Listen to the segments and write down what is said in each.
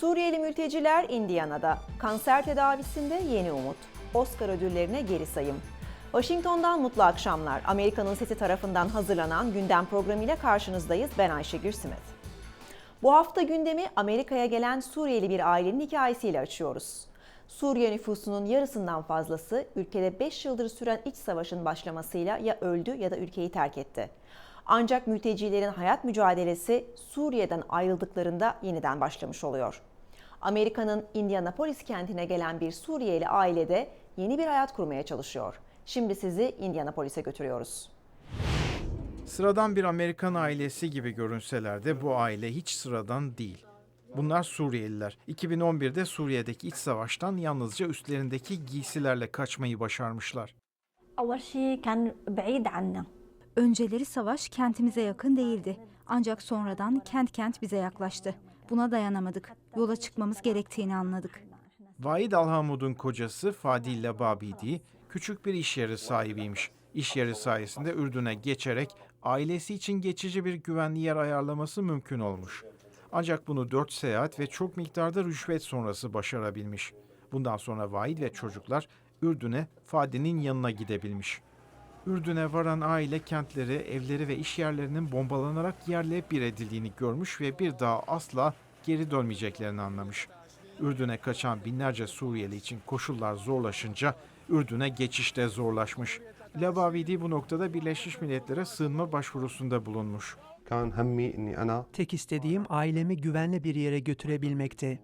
Suriyeli mülteciler Indiana'da. Kanser tedavisinde yeni umut. Oscar ödüllerine geri sayım. Washington'dan mutlu akşamlar. Amerika'nın Sesi tarafından hazırlanan gündem programıyla karşınızdayız. Ben Ayşegül Simet. Bu hafta gündemi Amerika'ya gelen Suriyeli bir ailenin hikayesiyle açıyoruz. Suriye nüfusunun yarısından fazlası ülkede 5 yıldır süren iç savaşın başlamasıyla ya öldü ya da ülkeyi terk etti. Ancak mültecilerin hayat mücadelesi Suriye'den ayrıldıklarında yeniden başlamış oluyor. Amerika'nın Indianapolis kentine gelen bir Suriyeli ailede yeni bir hayat kurmaya çalışıyor. Şimdi sizi Indianapolis'e götürüyoruz. Sıradan bir Amerikan ailesi gibi görünseler de bu aile hiç sıradan değil. Bunlar Suriyeliler. 2011'de Suriye'deki iç savaştan yalnızca üstlerindeki giysilerle kaçmayı başarmışlar. Önceleri savaş kentimize yakın değildi. Ancak sonradan kent kent bize yaklaştı. Buna dayanamadık. Yola çıkmamız gerektiğini anladık. Vahid Alhamud'un kocası Fadil Lababidi küçük bir iş yeri sahibiymiş. İş yeri sayesinde Ürdün'e geçerek ailesi için geçici bir güvenli yer ayarlaması mümkün olmuş. Ancak bunu dört seyahat ve çok miktarda rüşvet sonrası başarabilmiş. Bundan sonra Vahid ve çocuklar Ürdün'e Fadi'nin yanına gidebilmiş. Ürdün'e varan aile kentleri, evleri ve iş yerlerinin bombalanarak yerle bir edildiğini görmüş ve bir daha asla geri dönmeyeceklerini anlamış. Ürdün'e kaçan binlerce Suriyeli için koşullar zorlaşınca Ürdün'e geçiş de zorlaşmış. Lavavidi bu noktada Birleşmiş Milletler'e sığınma başvurusunda bulunmuş. Tek istediğim ailemi güvenli bir yere götürebilmekti.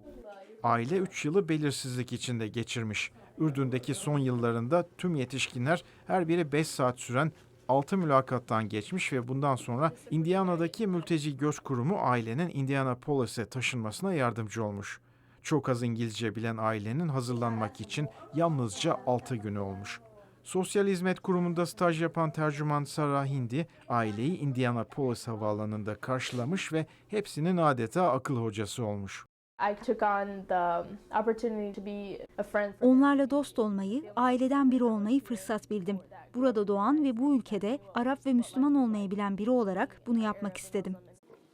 Aile 3 yılı belirsizlik içinde geçirmiş. Ürdün'deki son yıllarında tüm yetişkinler her biri 5 saat süren 6 mülakattan geçmiş ve bundan sonra Indiana'daki mülteci göç kurumu ailenin Indianapolis'e taşınmasına yardımcı olmuş. Çok az İngilizce bilen ailenin hazırlanmak için yalnızca 6 günü olmuş. Sosyal Hizmet Kurumu'nda staj yapan tercüman Sarah Hindi, aileyi Indianapolis havaalanında karşılamış ve hepsinin adeta akıl hocası olmuş. I took on the opportunity to be a friend for Onlarla dost olmayı, aileden biri olmayı fırsat bildim. Burada doğan ve bu ülkede Arap ve Müslüman olmayı bilen biri olarak bunu yapmak istedim.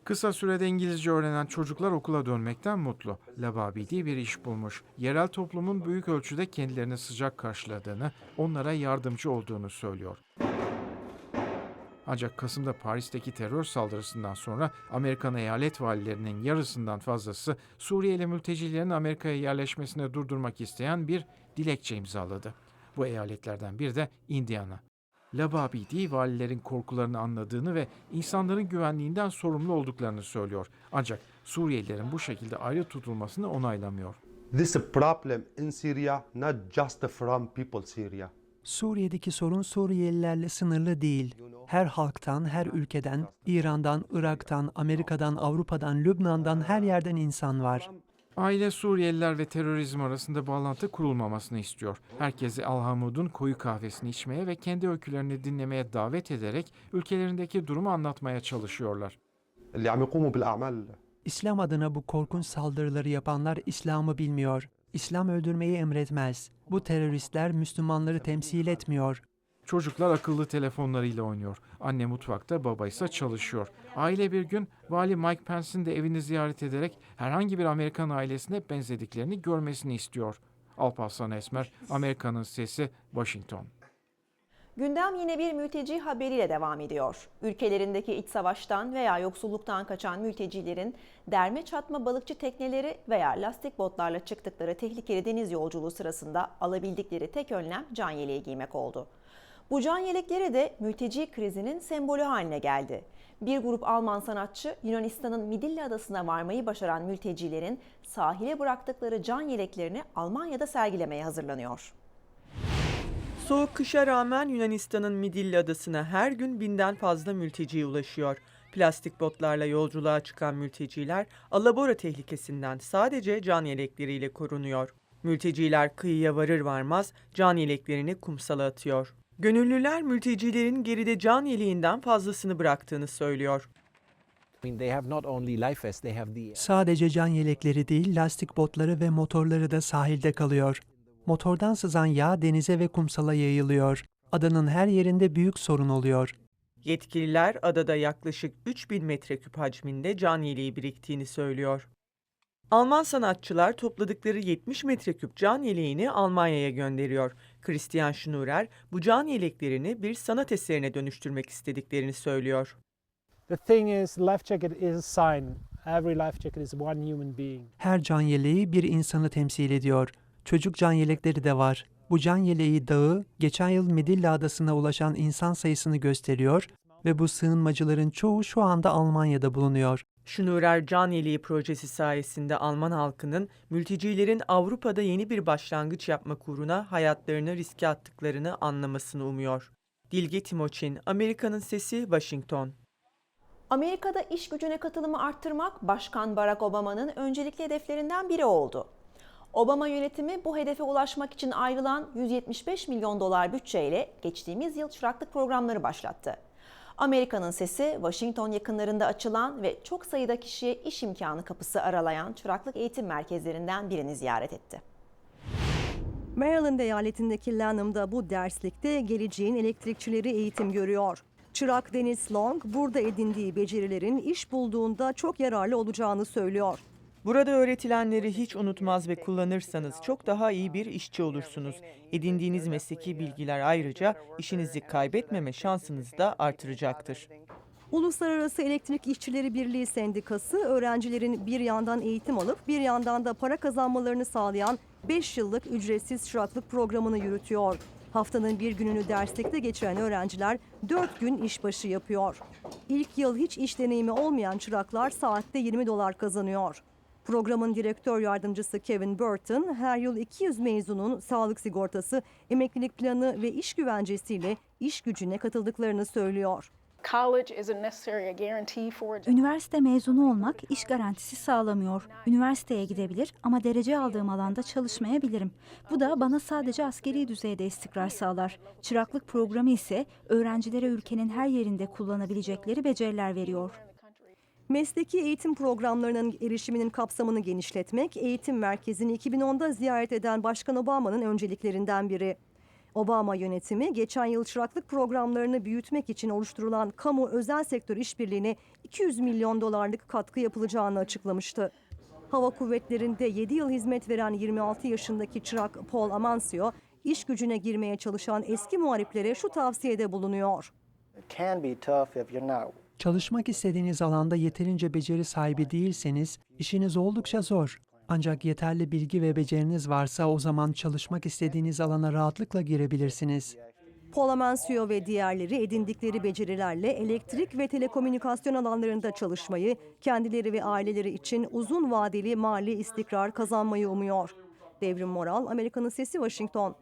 Kısa sürede İngilizce öğrenen çocuklar okula dönmekten mutlu. Lababidi bir iş bulmuş. Yerel toplumun büyük ölçüde kendilerini sıcak karşıladığını, onlara yardımcı olduğunu söylüyor. Ancak Kasım'da Paris'teki terör saldırısından sonra Amerikan eyalet valilerinin yarısından fazlası Suriyeli mültecilerin Amerika'ya yerleşmesini durdurmak isteyen bir dilekçe imzaladı. Bu eyaletlerden biri de Indiana. Lababidi valilerin korkularını anladığını ve insanların güvenliğinden sorumlu olduklarını söylüyor. Ancak Suriyelilerin bu şekilde ayrı tutulmasını onaylamıyor. This problem in Syria not just from people Syria. Suriye'deki sorun Suriyelilerle sınırlı değil. Her halktan, her ülkeden, İran'dan, Irak'tan, Amerika'dan, Avrupa'dan, Lübnan'dan her yerden insan var. Aile Suriyeliler ve terörizm arasında bağlantı kurulmamasını istiyor. Herkesi Alhamud'un koyu kahvesini içmeye ve kendi öykülerini dinlemeye davet ederek ülkelerindeki durumu anlatmaya çalışıyorlar. İslam adına bu korkunç saldırıları yapanlar İslam'ı bilmiyor. İslam öldürmeyi emretmez. Bu teröristler Müslümanları temsil etmiyor. Çocuklar akıllı telefonlarıyla oynuyor. Anne mutfakta, baba ise çalışıyor. Aile bir gün Vali Mike Pence'in de evini ziyaret ederek herhangi bir Amerikan ailesine benzediklerini görmesini istiyor. Alparslan Esmer, Amerika'nın Sesi, Washington. Gündem yine bir mülteci haberiyle devam ediyor. Ülkelerindeki iç savaştan veya yoksulluktan kaçan mültecilerin derme çatma balıkçı tekneleri veya lastik botlarla çıktıkları tehlikeli deniz yolculuğu sırasında alabildikleri tek önlem can yeleği giymek oldu. Bu can yelekleri de mülteci krizinin sembolü haline geldi. Bir grup Alman sanatçı Yunanistan'ın Midilli adasına varmayı başaran mültecilerin sahile bıraktıkları can yeleklerini Almanya'da sergilemeye hazırlanıyor. Soğuk kışa rağmen Yunanistan'ın Midilli adasına her gün binden fazla mülteci ulaşıyor. Plastik botlarla yolculuğa çıkan mülteciler alabora tehlikesinden sadece can yelekleriyle korunuyor. Mülteciler kıyıya varır varmaz can yeleklerini kumsala atıyor. Gönüllüler mültecilerin geride can yeleğinden fazlasını bıraktığını söylüyor. Sadece can yelekleri değil, lastik botları ve motorları da sahilde kalıyor. Motordan sızan yağ denize ve kumsala yayılıyor. Adanın her yerinde büyük sorun oluyor. Yetkililer adada yaklaşık 3000 metreküp hacminde can yeleği biriktiğini söylüyor. Alman sanatçılar topladıkları 70 metreküp can yeleğini Almanya'ya gönderiyor. Christian Schnurer bu can yeleklerini bir sanat eserine dönüştürmek istediklerini söylüyor. The thing is, life jacket is a sign. Every life jacket is one human being. Her can yeleği bir insanı temsil ediyor. Çocuk can yelekleri de var. Bu can yeleği dağı geçen yıl Midilli Adası'na ulaşan insan sayısını gösteriyor ve bu sığınmacıların çoğu şu anda Almanya'da bulunuyor. Schnurer Can Yeleği projesi sayesinde Alman halkının mültecilerin Avrupa'da yeni bir başlangıç yapmak uğruna hayatlarını riske attıklarını anlamasını umuyor. Dilge Timoçin, Amerika'nın Sesi, Washington. Amerika'da iş gücüne katılımı arttırmak Başkan Barack Obama'nın öncelikli hedeflerinden biri oldu. Obama yönetimi bu hedefe ulaşmak için ayrılan 175 milyon dolar bütçeyle geçtiğimiz yıl çıraklık programları başlattı. Amerika'nın sesi Washington yakınlarında açılan ve çok sayıda kişiye iş imkanı kapısı aralayan çıraklık eğitim merkezlerinden birini ziyaret etti. Maryland eyaletindeki Lanham'da bu derslikte geleceğin elektrikçileri eğitim görüyor. Çırak Deniz Long burada edindiği becerilerin iş bulduğunda çok yararlı olacağını söylüyor. Burada öğretilenleri hiç unutmaz ve kullanırsanız çok daha iyi bir işçi olursunuz. Edindiğiniz mesleki bilgiler ayrıca işinizi kaybetmeme şansınızı da artıracaktır. Uluslararası Elektrik İşçileri Birliği Sendikası öğrencilerin bir yandan eğitim alıp bir yandan da para kazanmalarını sağlayan 5 yıllık ücretsiz çıraklık programını yürütüyor. Haftanın bir gününü derslikte geçiren öğrenciler 4 gün işbaşı yapıyor. İlk yıl hiç iş deneyimi olmayan çıraklar saatte 20 dolar kazanıyor. Programın direktör yardımcısı Kevin Burton, her yıl 200 mezunun sağlık sigortası, emeklilik planı ve iş güvencesiyle iş gücüne katıldıklarını söylüyor. Üniversite mezunu olmak iş garantisi sağlamıyor. Üniversiteye gidebilir ama derece aldığım alanda çalışmayabilirim. Bu da bana sadece askeri düzeyde istikrar sağlar. Çıraklık programı ise öğrencilere ülkenin her yerinde kullanabilecekleri beceriler veriyor. Mesleki eğitim programlarının erişiminin kapsamını genişletmek, eğitim merkezini 2010'da ziyaret eden Başkan Obama'nın önceliklerinden biri. Obama yönetimi geçen yıl çıraklık programlarını büyütmek için oluşturulan kamu özel sektör işbirliğine 200 milyon dolarlık katkı yapılacağını açıklamıştı. Hava kuvvetlerinde 7 yıl hizmet veren 26 yaşındaki çırak Paul Amancio, iş gücüne girmeye çalışan eski muhariplere şu tavsiyede bulunuyor. Çalışmak istediğiniz alanda yeterince beceri sahibi değilseniz işiniz oldukça zor. Ancak yeterli bilgi ve beceriniz varsa o zaman çalışmak istediğiniz alana rahatlıkla girebilirsiniz. Paul Amancio ve diğerleri edindikleri becerilerle elektrik ve telekomünikasyon alanlarında çalışmayı, kendileri ve aileleri için uzun vadeli mali istikrar kazanmayı umuyor. Devrim Moral, Amerika'nın Sesi, Washington.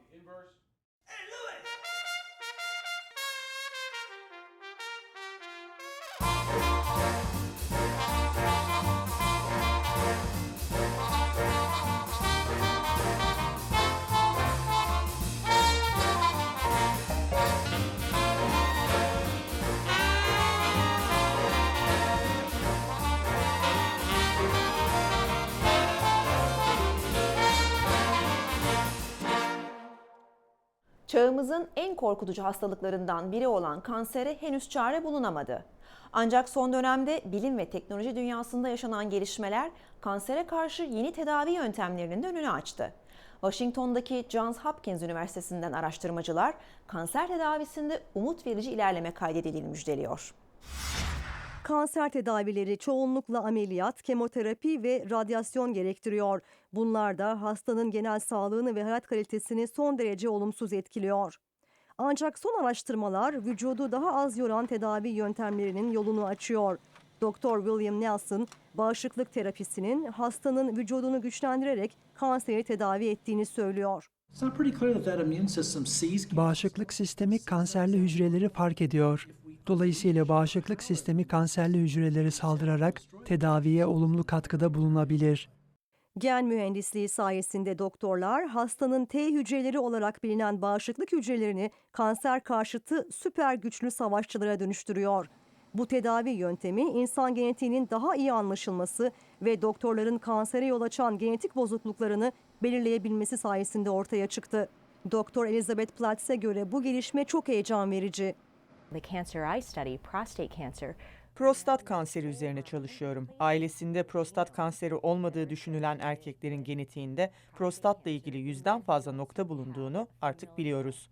Çağımızın en korkutucu hastalıklarından biri olan kansere henüz çare bulunamadı. Ancak son dönemde bilim ve teknoloji dünyasında yaşanan gelişmeler kansere karşı yeni tedavi yöntemlerinin de önünü açtı. Washington'daki Johns Hopkins Üniversitesi'nden araştırmacılar kanser tedavisinde umut verici ilerleme kaydedildiğini müjdeliyor. Kanser tedavileri çoğunlukla ameliyat, kemoterapi ve radyasyon gerektiriyor. Bunlar da hastanın genel sağlığını ve hayat kalitesini son derece olumsuz etkiliyor. Ancak son araştırmalar vücudu daha az yoran tedavi yöntemlerinin yolunu açıyor. Doktor William Nelson, bağışıklık terapisinin hastanın vücudunu güçlendirerek kanseri tedavi ettiğini söylüyor. Bağışıklık sistemi kanserli hücreleri fark ediyor. Dolayısıyla bağışıklık sistemi kanserli hücreleri saldırarak tedaviye olumlu katkıda bulunabilir. Gen mühendisliği sayesinde doktorlar hastanın T hücreleri olarak bilinen bağışıklık hücrelerini kanser karşıtı süper güçlü savaşçılara dönüştürüyor. Bu tedavi yöntemi insan genetiğinin daha iyi anlaşılması ve doktorların kansere yol açan genetik bozukluklarını belirleyebilmesi sayesinde ortaya çıktı. Doktor Elizabeth Platz'e göre bu gelişme çok heyecan verici. The cancer I study, prostate cancer, Prostat kanseri üzerine çalışıyorum. Ailesinde prostat kanseri olmadığı düşünülen erkeklerin genetiğinde prostatla ilgili yüzden fazla nokta bulunduğunu artık biliyoruz.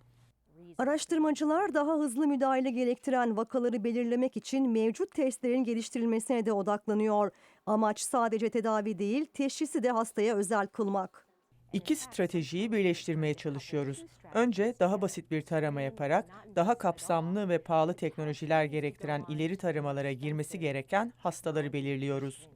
Araştırmacılar daha hızlı müdahale gerektiren vakaları belirlemek için mevcut testlerin geliştirilmesine de odaklanıyor. Amaç sadece tedavi değil, teşhisi de hastaya özel kılmak. İki stratejiyi birleştirmeye çalışıyoruz. Önce daha basit bir tarama yaparak daha kapsamlı ve pahalı teknolojiler gerektiren ileri taramalara girmesi gereken hastaları belirliyoruz.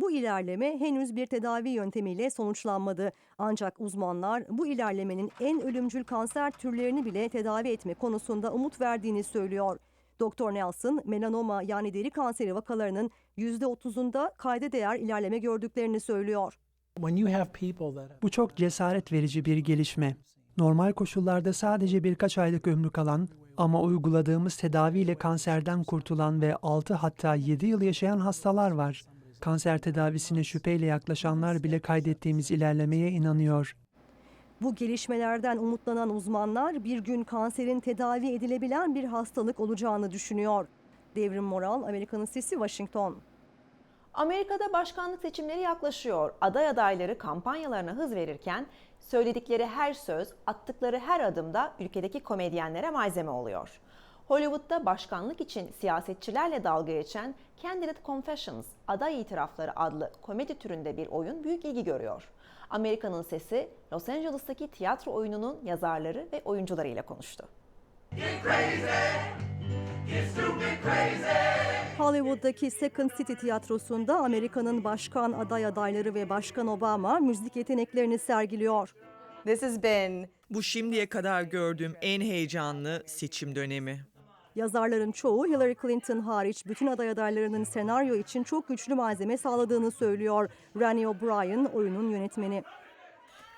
Bu ilerleme henüz bir tedavi yöntemiyle sonuçlanmadı. Ancak uzmanlar bu ilerlemenin en ölümcül kanser türlerini bile tedavi etme konusunda umut verdiğini söylüyor. Doktor Nelson, melanoma yani deri kanseri vakalarının %30'unda kayda değer ilerleme gördüklerini söylüyor. When you have people that Bu çok cesaret verici bir gelişme. Normal koşullarda sadece birkaç aylık ömrü kalan ama uyguladığımız tedaviyle kanserden kurtulan ve 6 hatta 7 yıl yaşayan hastalar var. Kanser tedavisine şüpheyle yaklaşanlar bile kaydettiğimiz ilerlemeye inanıyor. Bu gelişmelerden umutlanan uzmanlar bir gün kanserin tedavi edilebilen bir hastalık olacağını düşünüyor. Devrim Moral, Amerika'nın sesi Washington. Amerika'da başkanlık seçimleri yaklaşıyor. Aday adayları kampanyalarına hız verirken söyledikleri her söz, attıkları her adımda ülkedeki komedyenlere malzeme oluyor. Hollywood'da başkanlık için siyasetçilerle dalga geçen Candidate Confessions, Aday İtirafları adlı komedi türünde bir oyun büyük ilgi görüyor. Amerika'nın sesi Los Angeles'taki tiyatro oyununun yazarları ve oyuncularıyla konuştu. Hollywood'daki Second City tiyatrosunda Amerika'nın başkan aday adayları ve Başkan Obama müzik yeteneklerini sergiliyor. This has been Bu şimdiye kadar gördüğüm en heyecanlı seçim dönemi. Yazarların çoğu Hillary Clinton hariç bütün aday adaylarının senaryo için çok güçlü malzeme sağladığını söylüyor. Rani O'Brien oyunun yönetmeni.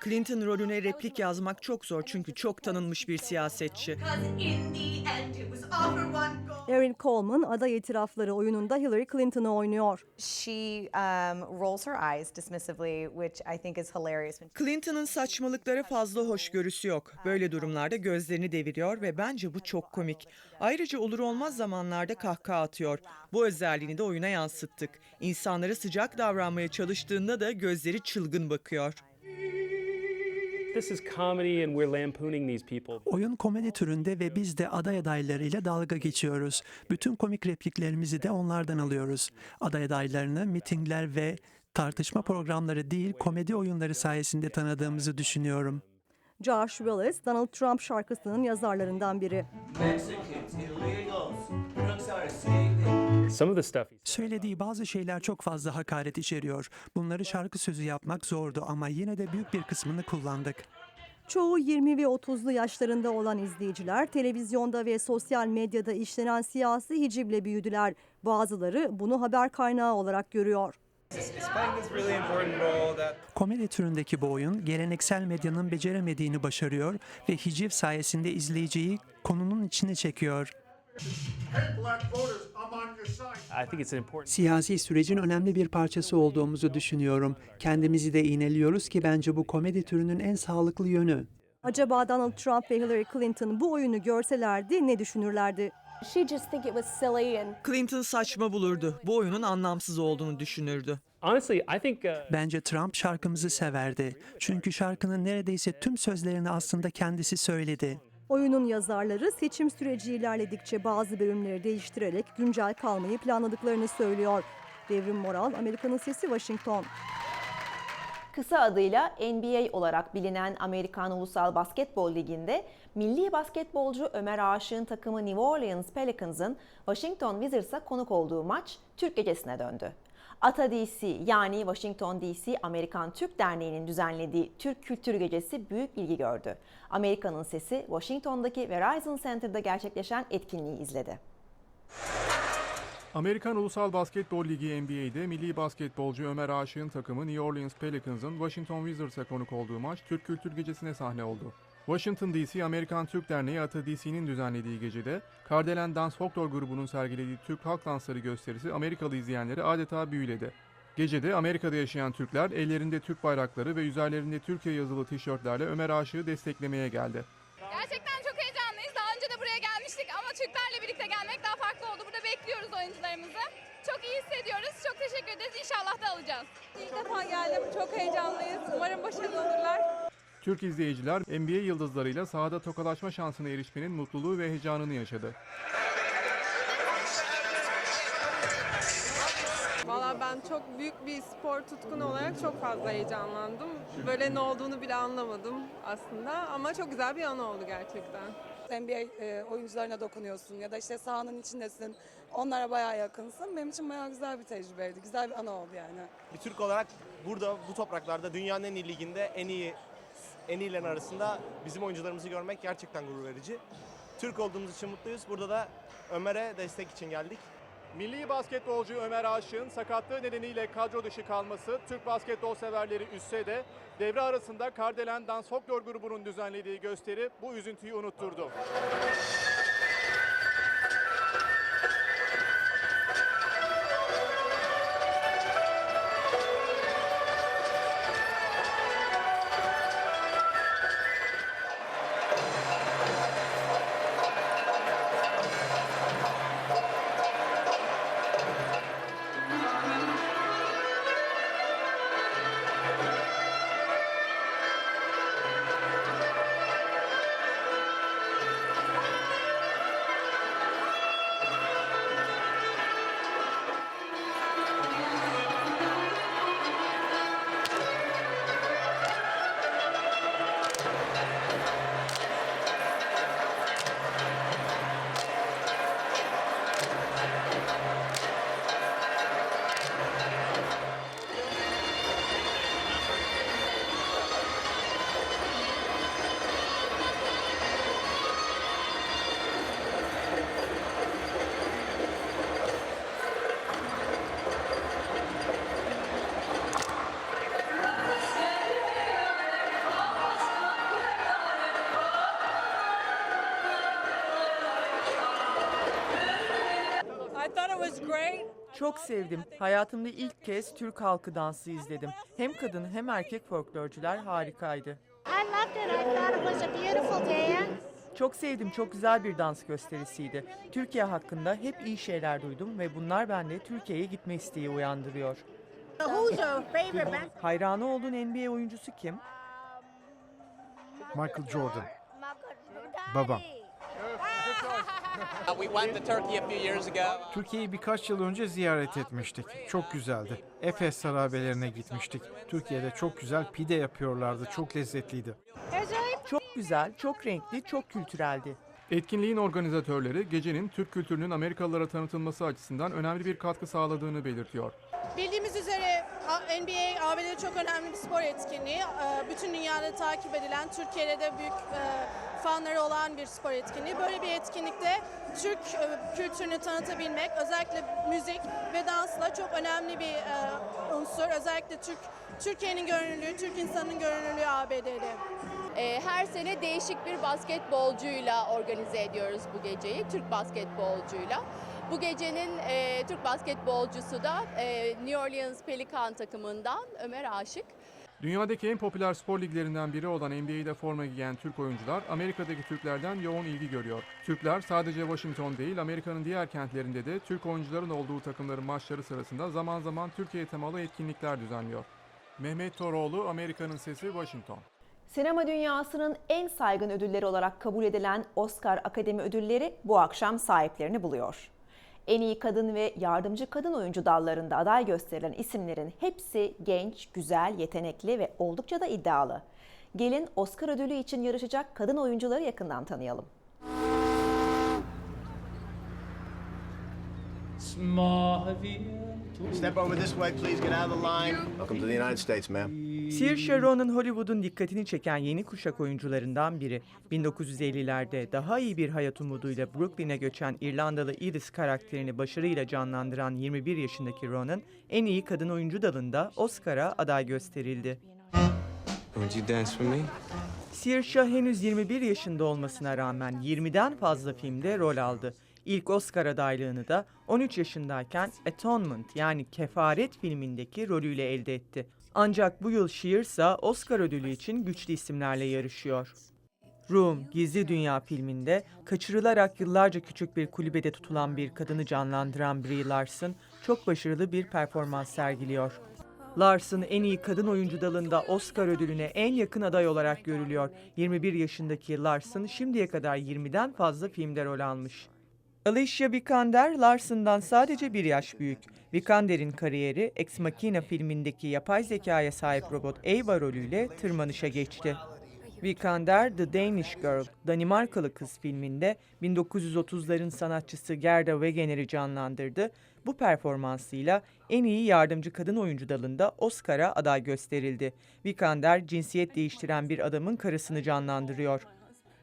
Clinton rolüne replik yazmak çok zor çünkü çok tanınmış bir siyasetçi. Erin Coleman aday itirafları oyununda Hillary Clinton'ı oynuyor. she um, rolls her eyes dismissively, which I think is hilarious. Clinton'ın saçmalıklara fazla hoşgörüsü yok. Böyle durumlarda gözlerini deviriyor ve bence bu çok komik. Ayrıca olur olmaz zamanlarda kahkaha atıyor. Bu özelliğini de oyuna yansıttık. İnsanlara sıcak davranmaya çalıştığında da gözleri çılgın bakıyor. This is comedy and we're lampooning these people. Oyun komedi türünde ve biz de aday adaylarıyla dalga geçiyoruz. Bütün komik repliklerimizi de onlardan alıyoruz. Aday adaylarını mitingler ve tartışma programları değil komedi oyunları sayesinde tanıdığımızı düşünüyorum. Josh Willis, Donald Trump şarkısının yazarlarından biri. Some of the stuff he Söylediği bazı şeyler çok fazla hakaret içeriyor. Bunları şarkı sözü yapmak zordu ama yine de büyük bir kısmını kullandık. Çoğu 20 ve 30'lu yaşlarında olan izleyiciler televizyonda ve sosyal medyada işlenen siyasi hicible büyüdüler. Bazıları bunu haber kaynağı olarak görüyor. Komedi türündeki bu oyun geleneksel medyanın beceremediğini başarıyor ve hiciv sayesinde izleyiciyi konunun içine çekiyor. I think it's an important Siyasi sürecin önemli bir parçası olduğumuzu düşünüyorum. Kendimizi de iğneliyoruz ki bence bu komedi türünün en sağlıklı yönü. Acaba Donald Trump ve Hillary Clinton bu oyunu görselerdi ne düşünürlerdi? She just think it was silly and Clinton saçma bulurdu. Bu oyunun anlamsız olduğunu düşünürdü. honestly, I think uh, Bence Trump şarkımızı severdi. Çünkü şarkının neredeyse tüm sözlerini aslında kendisi söyledi. Oyunun yazarları seçim süreci ilerledikçe bazı bölümleri değiştirerek güncel kalmayı planladıklarını söylüyor. Devrim Moral, Amerika'nın Sesi, Washington. Kısa adıyla NBA olarak bilinen Amerikan Ulusal Basketbol Ligi'nde milli basketbolcu Ömer Aşık'ın takımı New Orleans Pelicans'ın Washington Wizards'a konuk olduğu maç Türk gecesine döndü. ATA DC yani Washington DC Amerikan Türk Derneği'nin düzenlediği Türk Kültür Gecesi büyük ilgi gördü. Amerika'nın sesi Washington'daki Verizon Center'da gerçekleşen etkinliği izledi. Amerikan Ulusal Basketbol Ligi NBA'de milli basketbolcu Ömer Aşık'ın takımı New Orleans Pelicans'ın Washington Wizards'a konuk olduğu maç Türk Kültür Gecesi'ne sahne oldu. Washington DC Amerikan Türk Derneği ATA DC'nin düzenlediği gecede Kardelen Dans Folklor grubunun sergilediği Türk halk dansları gösterisi Amerikalı izleyenleri adeta büyüledi. Gecede Amerika'da yaşayan Türkler ellerinde Türk bayrakları ve üzerlerinde Türkiye yazılı tişörtlerle Ömer Aşık'ı desteklemeye geldi. Gerçekten çok heyecanlıyız. Daha önce de buraya gelmiştik ama Türklerle birlikte gelmek daha farklı oldu. Burada bekliyoruz oyuncularımızı. çok iyi hissediyoruz. Çok teşekkür ederiz. İnşallah da alacağız. İlk defa geldim. Çok heyecanlıyız. Umarım başarılı olurlar. Türk izleyiciler NBA yıldızlarıyla sahada tokalaşma şansına erişmenin mutluluğu ve heyecanını yaşadı. Valla ben çok büyük bir spor tutkunu olarak çok fazla heyecanlandım. Böyle ne olduğunu bile anlamadım aslında ama çok güzel bir anı oldu gerçekten. NBA e, oyuncularına dokunuyorsun ya da işte sahanın içindesin. Onlara bayağı yakınsın. Benim için bayağı güzel bir tecrübeydi. Güzel bir anı oldu yani. Bir Türk olarak burada bu topraklarda dünyanın en iyi liginde en iyi en iyilerin arasında bizim oyuncularımızı görmek gerçekten gurur verici. Türk olduğumuz için mutluyuz. Burada da Ömer'e destek için geldik. Milli basketbolcu Ömer Aşık'ın sakatlığı nedeniyle kadro dışı kalması Türk basketbol severleri üstse de devre arasında Kardelen Dans Folklor grubunun düzenlediği gösteri bu üzüntüyü unutturdu. Çok sevdim. Hayatımda ilk kez Türk halkı dansı izledim. Hem kadın hem erkek folklorcular harikaydı. Çok sevdim, çok güzel bir dans gösterisiydi. Türkiye hakkında hep iyi şeyler duydum ve bunlar bende Türkiye'ye gitme isteği uyandırıyor. Hayranı olduğun NBA oyuncusu kim? Michael Jordan. Babam. Türkiye'yi birkaç yıl önce ziyaret etmiştik. Çok güzeldi. Efes harabelerine gitmiştik. Türkiye'de çok güzel pide yapıyorlardı. Çok lezzetliydi. Çok güzel, çok renkli, çok kültüreldi. Etkinliğin organizatörleri gecenin Türk kültürünün Amerikalılara tanıtılması açısından önemli bir katkı sağladığını belirtiyor. Bildiğimiz üzere NBA ABD'de çok önemli bir spor etkinliği. Ee, Bütün dünyada takip edilen, Türkiye'de de büyük e, fanları olan bir spor etkinliği. Böyle bir etkinlikte Türk e, kültürünü tanıtabilmek, özellikle müzik ve dansla çok önemli bir e, unsur. Özellikle Türk Türkiye'nin görünürlüğü, Türk insanının görünürlüğü ABD'de. Ee, her sene değişik bir basketbolcuyla organize ediyoruz bu geceyi, Türk basketbolcuyla. Bu gecenin e, Türk basketbolcusu da e, New Orleans Pelican takımından Ömer Aşık. Dünyadaki en popüler spor liglerinden biri olan NBA'de forma giyen Türk oyuncular Amerika'daki Türklerden yoğun ilgi görüyor. Türkler sadece Washington değil Amerika'nın diğer kentlerinde de Türk oyuncuların olduğu takımların maçları sırasında zaman zaman Türkiye temalı etkinlikler düzenliyor. Mehmet Toroğlu, Amerika'nın Sesi, Washington. Sinema dünyasının en saygın ödülleri olarak kabul edilen Oscar Akademi Ödülleri bu akşam sahiplerini buluyor. En iyi kadın ve yardımcı kadın oyuncu dallarında aday gösterilen isimlerin hepsi genç, güzel, yetenekli ve oldukça da iddialı. Gelin Oscar ödülü için yarışacak kadın oyuncuları yakından tanıyalım. Step over this way, please. Get out of the line. Welcome to the United States, ma'am. Saoirse Ronan Hollywood'un dikkatini çeken yeni kuşak oyuncularından biri. 1950'lerde daha iyi bir hayat umuduyla Brooklyn'e göçen İrlandalı Iris karakterini başarıyla canlandıran 21 yaşındaki Ronan, en iyi kadın oyuncu dalında Oscar'a aday gösterildi. Would you dance for me? Saoirse henüz 21 yaşında olmasına rağmen 20'den fazla filmde rol aldı. İlk Oscar adaylığını da 13 yaşındayken Atonement yani Kefaret filmindeki rolüyle elde etti. Ancak bu yıl Shears'a Oscar ödülü için güçlü isimlerle yarışıyor. Room, Gizli Dünya filminde kaçırılarak yıllarca küçük bir kulübede tutulan bir kadını canlandıran Brie Larson çok başarılı bir performans sergiliyor. Larson en iyi kadın oyuncu dalında Oscar ödülüne en yakın aday olarak görülüyor. 21 yaşındaki Larson şimdiye kadar 20'den fazla filmde rol almış. Alicia Vikander, Larson'dan sadece bir yaş büyük. Vikander'in kariyeri Ex Machina filmindeki yapay zekaya sahip robot Ava rolüyle tırmanışa geçti. Vikander, The Danish Girl, Danimarkalı Kız filminde 1930'ların sanatçısı Gerda Wegener'i canlandırdı. Bu performansıyla en iyi yardımcı kadın oyuncu dalında Oscar'a aday gösterildi. Vikander, cinsiyet değiştiren bir adamın karısını canlandırıyor.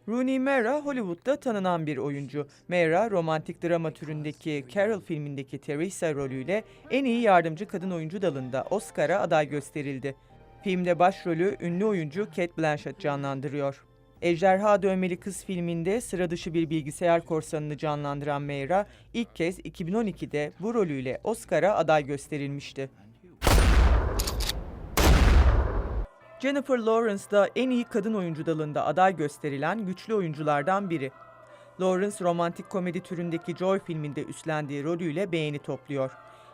Rooney Mara Hollywood'da tanınan bir oyuncu. Mara romantik drama türündeki Carol filmindeki Teresa rolüyle en iyi yardımcı kadın oyuncu dalında Oscar'a aday gösterildi. Filmde başrolü ünlü oyuncu Cate Blanchett canlandırıyor. Ejderha Dövmeli Kız filminde sıra dışı bir bilgisayar korsanını canlandıran Meyra ilk kez 2012'de bu rolüyle Oscar'a aday gösterilmişti. Jennifer Lawrence da en iyi kadın oyuncu dalında aday gösterilen güçlü oyunculardan biri. Lawrence romantik komedi türündeki Joy filminde üstlendiği rolüyle beğeni topluyor.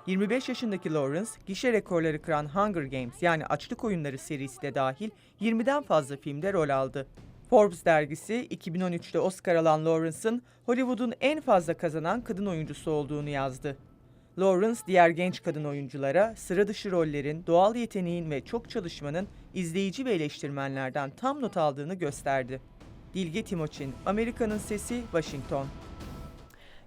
25 yaşındaki Lawrence, gişe rekorları kıran Hunger Games yani Açlık Oyunları serisi de dahil 20'den fazla filmde rol aldı. Forbes dergisi 2013'te Oscar alan Lawrence'ın Hollywood'un en fazla kazanan kadın oyuncusu olduğunu yazdı. Lawrence diğer genç kadın oyunculara sıra dışı rollerin, doğal yeteneğin ve çok çalışmanın izleyici ve eleştirmenlerden tam not aldığını gösterdi. Dilge Timoçin, Amerika'nın Sesi, Washington.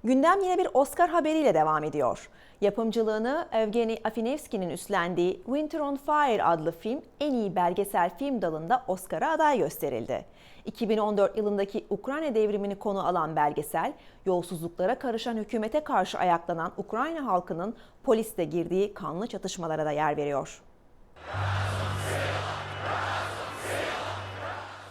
Gündem yine bir Oscar haberiyle devam ediyor. Yapımcılığını Evgeny Afinevski'nin üstlendiği Winter on Fire adlı film en iyi belgesel film dalında Oscar'a aday gösterildi. 2014 yılındaki Ukrayna devrimini konu alan belgesel, yolsuzluklara karışan hükümete karşı ayaklanan Ukrayna halkının polisle girdiği kanlı çatışmalara da yer veriyor.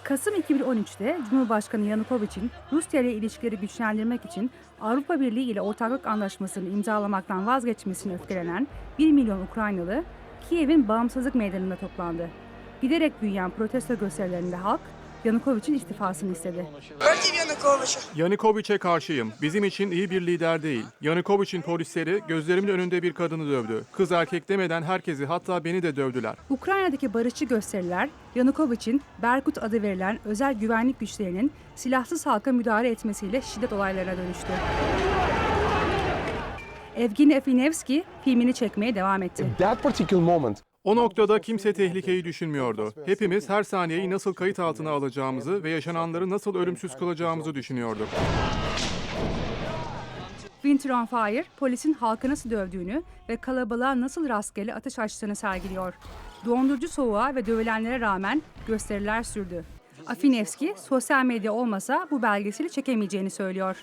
Kasım 2013'te Cumhurbaşkanı Yanukovych,'in Rusya ile ilişkileri güçlendirmek için Avrupa Birliği ile ortaklık anlaşmasını imzalamaktan vazgeçmesine öfkelenen 1 milyon Ukraynalı Kiev'in bağımsızlık meydanında toplandı. Giderek büyüyen protesto gösterilerinde halk Yanukovych'in istifasını istedi. Yanukovych'e karşıyım. Bizim için iyi bir lider değil. Yanukovych'in polisleri gözlerimin önünde bir kadını dövdü. Kız erkek demeden herkesi hatta beni de dövdüler. Ukrayna'daki barışçı gösteriler Yanukovych'in Berkut adı verilen özel güvenlik güçlerinin silahsız halka müdahale etmesiyle şiddet olaylarına dönüştü. Evgeny Afinevski filmini çekmeye devam etti. That particular moment o noktada kimse tehlikeyi düşünmüyordu. Hepimiz her saniyeyi nasıl kayıt altına alacağımızı ve yaşananları nasıl ölümsüz kılacağımızı düşünüyorduk. Winter on Fire, polisin halkı nasıl dövdüğünü ve kalabalığa nasıl rastgele ateş açtığını sergiliyor. Dondurucu soğuğa ve dövülenlere rağmen gösteriler sürdü. Afinevski, sosyal medya olmasa bu belgeseli çekemeyeceğini söylüyor.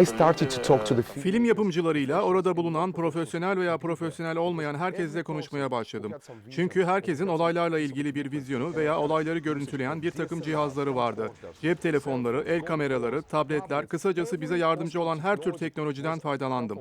I started to talk to the Film yapımcılarıyla orada bulunan profesyonel veya profesyonel olmayan herkesle konuşmaya başladım. Çünkü herkesin olaylarla ilgili bir vizyonu veya olayları görüntüleyen bir takım cihazları vardı. Cep telefonları, el kameraları, tabletler, kısacası bize yardımcı olan her tür teknolojiden faydalandım.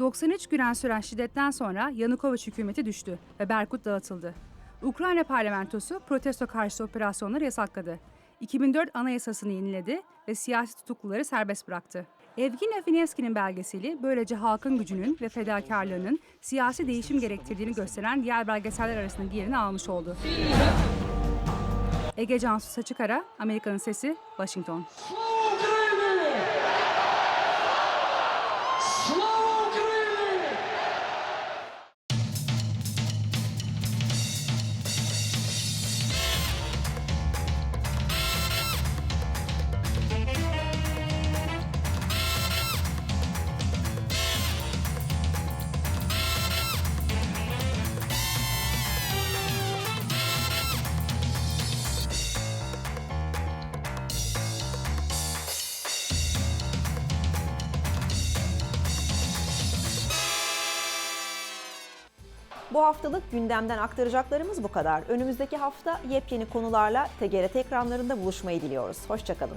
93 günden süren şiddetten sonra Yanukovych hükümeti düştü ve Berkut dağıtıldı. Ukrayna parlamentosu protesto karşıtı operasyonları yasakladı. 2004 anayasasını yeniledi ve siyasi tutukluları serbest bıraktı. Evgeny Afinevski'nin belgeseli böylece halkın gücünün ve fedakarlığının siyasi değişim gerektirdiğini gösteren diğer belgeseller arasında yerini almış oldu. Ege Cansu Saçıkara, Amerika'nın Sesi, Washington. Bu haftalık gündemden aktaracaklarımız bu kadar. Önümüzdeki hafta yepyeni konularla TGRT ekranlarında buluşmayı diliyoruz. Hoşçakalın.